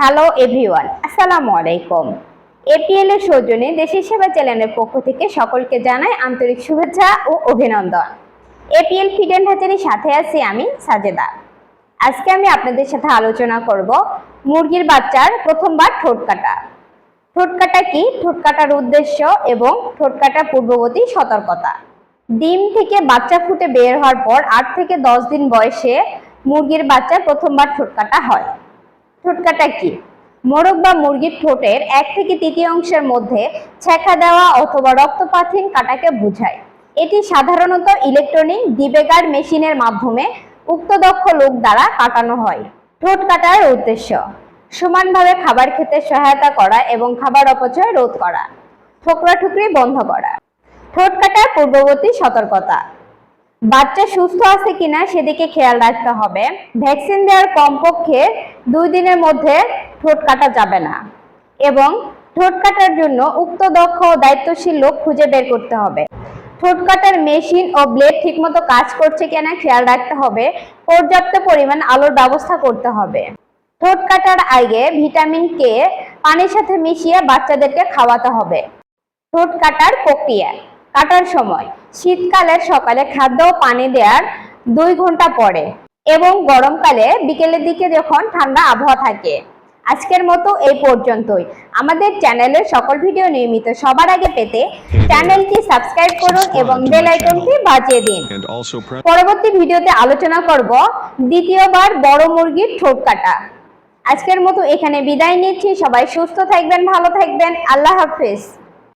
Hello everyone আসসালামু আলাইকুম APL এর সৌজন্যে দেশের সেবা চ্যানেলের পক্ষ থেকে সকলকে জানাই আন্তরিক শুভেচ্ছা ও অভিনন্দন। এপিএল ফিডেন অ্যান্ড সাথে আছি আমি সাজেদা। আজকে আমি আপনাদের সাথে আলোচনা করব মুরগির বাচ্চার প্রথমবার ঠোঁট কাটা। ঠোঁট কাটা কি? ঠোঁট কাটার উদ্দেশ্য এবং ঠোঁট কাটার পূর্ববর্তী সতর্কতা। ডিম থেকে বাচ্চা ফুটে বের হওয়ার পর আট থেকে দশ দিন বয়সে মুরগির বাচ্চা প্রথমবার ঠোঁট কাটা হয়। ঠোঁট কাটা কি? মোরগ বা মুরগির ঠোঁটের এক থেকে তৃতীয় অংশের মধ্যে ছেঁকা দেওয়া অথবা রক্তপাতহীন কাটাকে বোঝায়। এটি সাধারণত ইলেকট্রনিক ডিবেগার মেশিনের মাধ্যমে উক্ত দক্ষ লোক দ্বারা কাটানো হয়। ঠোঁট কাটার উদ্দেশ্য, সমানভাবে খাবার খেতে সহায়তা করা এবং খাবার অপচয় রোধ করা। ঠোকরা ঠুকরি বন্ধ করা। ঠোঁট কাটার পূর্ববর্তী সতর্কতা, বাচ্চা সুস্থ আছে কিনা সেদিকে খেয়াল রাখতে হবে। ভ্যাকসিন দেওয়ার কমপক্ষে দুই দিনের মধ্যে ঠোঁট কাটা যাবে না এবং ঠোঁট কাটার জন্য উক্ত দক্ষ ও দায়িত্বশীল লোক খুঁজে বের করতে হবে। ঠোঁট কাটার মেশিন ও ব্লেড ঠিকমতো কাজ করছে কিনা খেয়াল রাখতে হবে, পর্যাপ্ত পরিমাণ আলোর ব্যবস্থা করতে হবে। ঠোঁট কাটার আগে ভিটামিন কে পানির সাথে মিশিয়ে বাচ্চাদেরকে খাওয়াতে হবে। ঠোঁট কাটার প্রক্রিয়া, কাটার সময়, শীতকালের সকালে খাদ্য ও পানি দেওয়ার দুই ঘণ্টা পরে। এবং গরমকালে বিকেলের দিকে যখন ঠান্ডা আবহাওয়া থাকে আজকের মতো এই পর্যন্তই। আমাদের চ্যানেলের সকল ভিডিও নিয়মিত সবার আগে পেতে চ্যানেলটি সাবস্ক্রাইব করুন এবং বেল আইকনটি বাজিয়ে দিন। পরবর্তী ভিডিওতে আলোচনা করব দ্বিতীয়বার বড় মুরগির ঠোঁট কাটা। আজকের মতো এখানে বিদায় নিচ্ছি। সবাই সুস্থ থাকবেন ভালো থাকবেন। আল্লাহ হাফিজ।